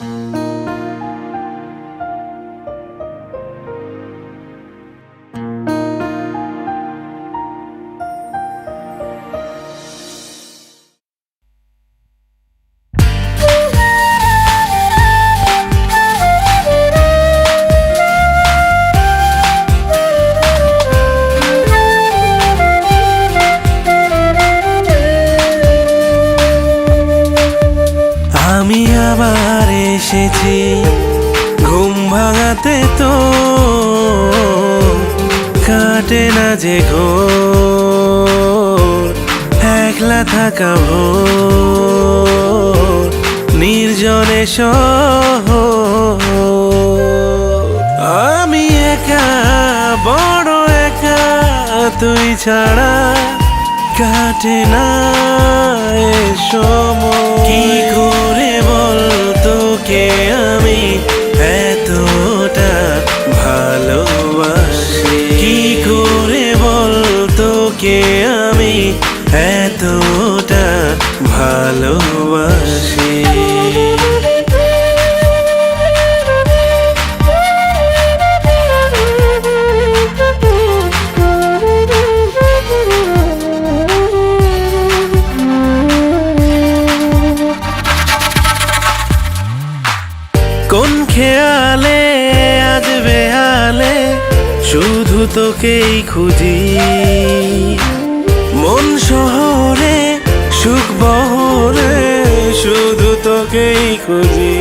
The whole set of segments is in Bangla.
আমি এসেছি। ঘুম ভাঙাতে তো কাটে না যে ঘোর। একলা থাকা ভোর। নির্জনে সহ। আমি একা, বড় একা, তুই ছাড়া কাটে না সময় কি করে বল তোকে আমি? এতটা ভালোবাসি। কি করে বল তোকে আমি? এতটা ভালোবাসি। খেয়ালে, আজ বেহালে, শুধু তোকেই খুঁজি। মন শহরে, সুখ বহরে, শুধু তোকেই খুঁজি।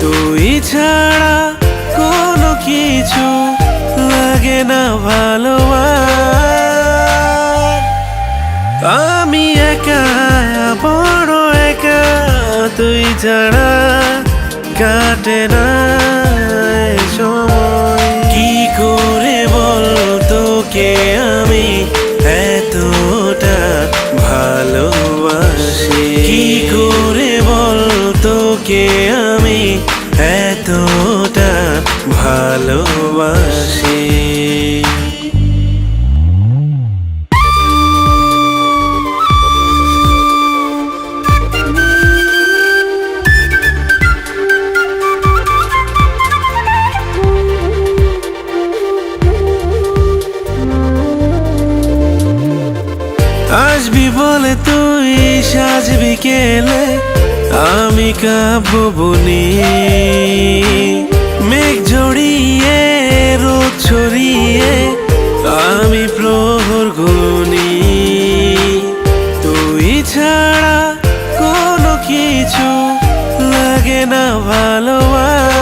তুই ছাড়া কোনো কিছু লাগে না ভালোবাস। আমি একা, বড় একা, তুই ছাড়া কাটে না কি করে বল তোকে আমি? এতটা ভালোবাসি। কি করে বল তোকে আমি? এতটা ভালোবাসি। আসবি বলে তুই সাজবি কেলে? আমি কাঁপবো বনি মেঘ জড়িয়ে রোদ ছড়িয়ে, আমি প্রহর গুনি তুই ছাড়া কোনো কিছু লাগে না ভালোবাস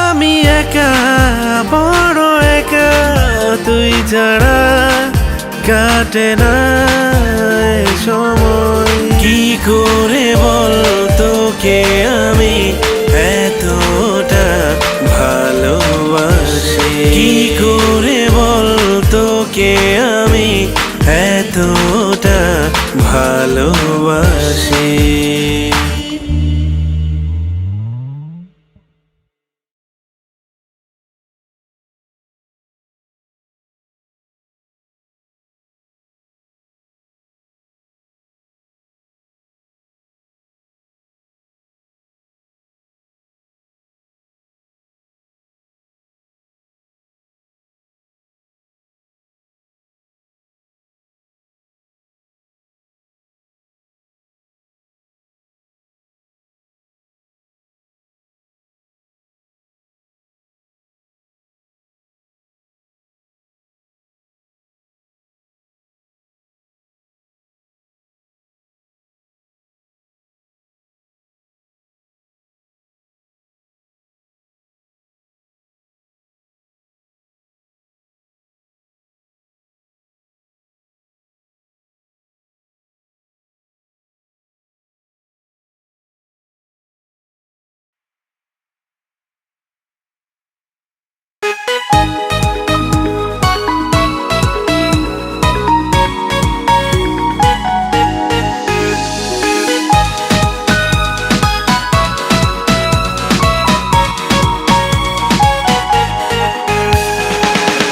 আমি একা, বড় একা, তুই ছাড়া কাটে না সময়। কি করে বল তোকে আমি? এতটা ভালোবাসি। কি করে বল তোকে আমি? এতটা ভালোবাসি।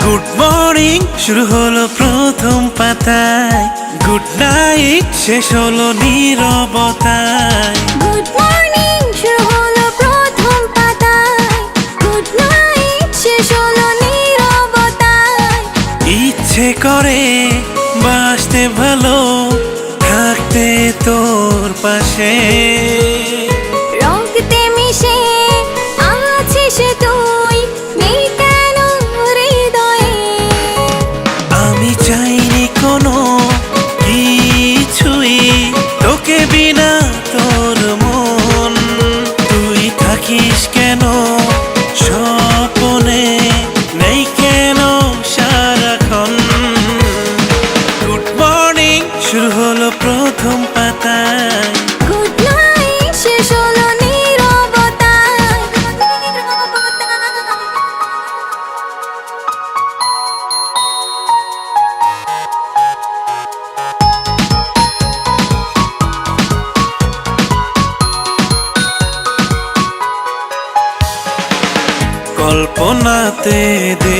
গুড শুরু হলো প্রথম পাতায়। গুড নাইট নাইট শেষ হলো নীরবতায়। গুড মর্নিং করে বাসতে ভালো থাকতে তোর পাশে।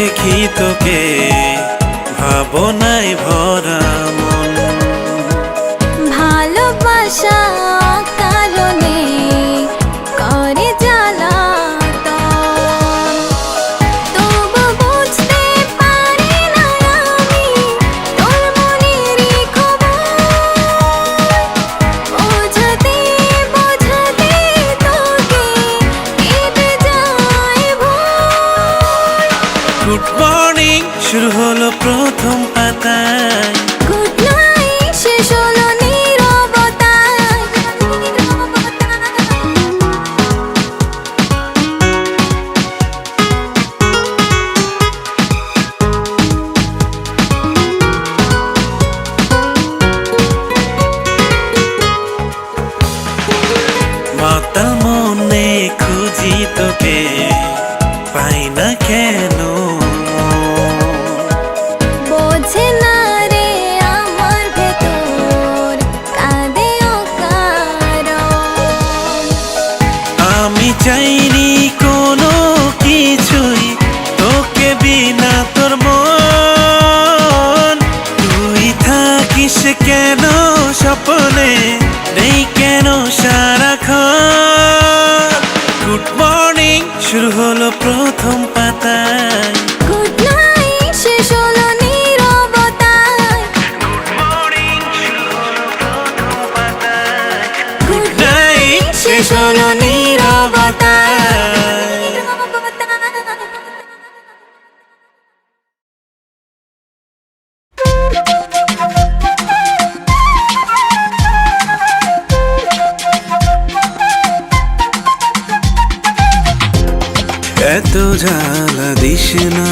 দেখি তোকে ভাবনায় ভরা চাইনি কোনো কিছুই। তোকে বিনা তোর মন। তুই থাকিস কেন স্বপ্নে? নেই কেন সারাক্ষণ? গুড মর্নিং শুরু হলো প্রথম পাতায়। গুড নাইট শেষ হলো নীরবতায়। গুড নাইট শেষ হলো এত জ্বালা দিস না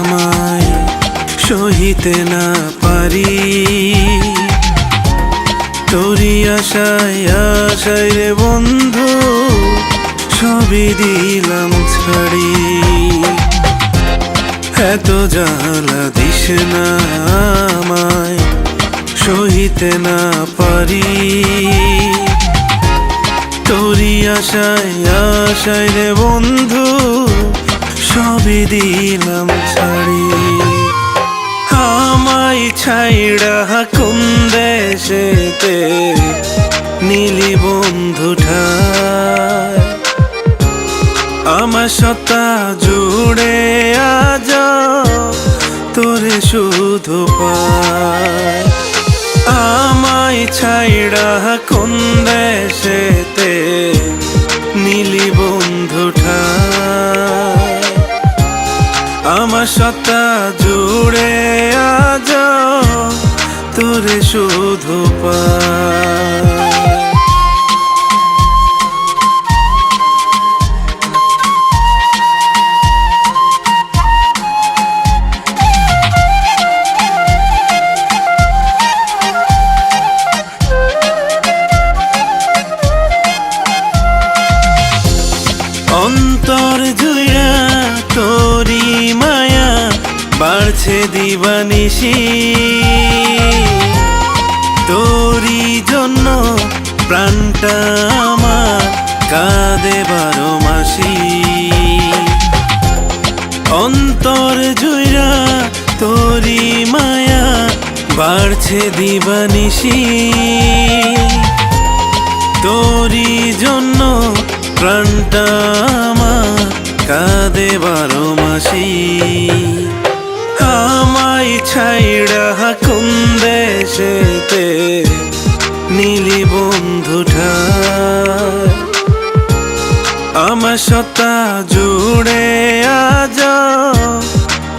আমায়, সহিতে না পারি। তোরি আশায় আশায় রে বন্ধু, সবই দিলাম ছাড়ি। এত জ্বালা দিস না আমায়, সহিতে না পারি। তোরি আশায় আশায় রে বন্ধু, সবই দিলাম ছাড়ি। আমায় ছাইড়া কোন দেশেতে নীলি বন্ধু ঠায় আমার সত্তা জুড়ে আজ তোরে শুধু পায় আমায় ছাইড়া কোন দেশেতে সত্তা জুড়ে আজ তোরে শুধু পায় অন্তর জুড়া তোরি বাড়ছে দিবানিসি তোরি জন্য প্রাণটা আমার কাঁদে বারো মাসি। অন্তর জুড়া তোরি মায়া বাড়ছে দিবানিশি। তোরই জন্য প্রাণটা আমার কাঁদে বারো মাসি। আমায় ছাইড়া কোন দেশেতে নীলি বন্ধুঠা আমার সত্তা জুড়ে আজ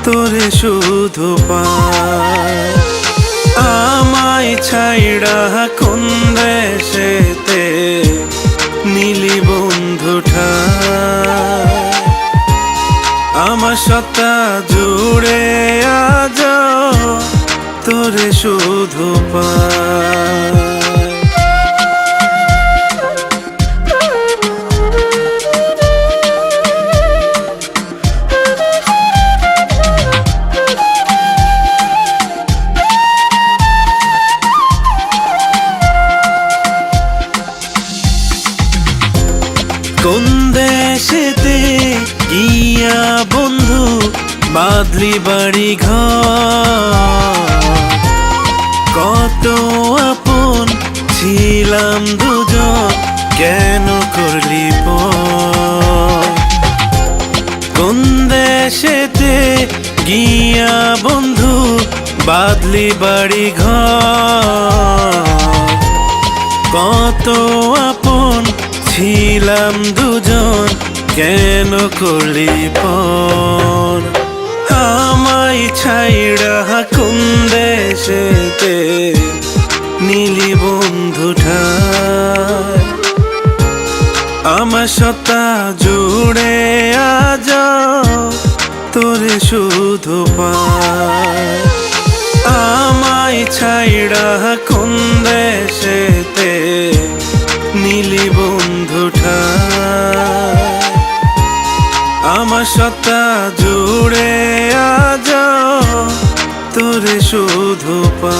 তোরে শুধু আমায় ছাইড়া কোন দেশেতে নীলি বন্ধুঠা সত্তা জুড়ে আজ তোরে শুধু পায় বাদলি বাড়ি ঘর। কত আপন ছিলাম দুজন, কেন করলি কোন দেশেতে গিয়া বন্ধু বাদলি বাড়ি ঘর? কত আপন ছিলাম দুজন, কেন করলি পর? আমায় ছাইড়া কোন দেশেতে নীলি বন্ধুঠা আমার সত্তা জুড়ে আজ তোরে শুধু পায়। আমায় ছাইড়া কোন দেশেতে সত্তা জুড়ে আজ তোরে শুধু পা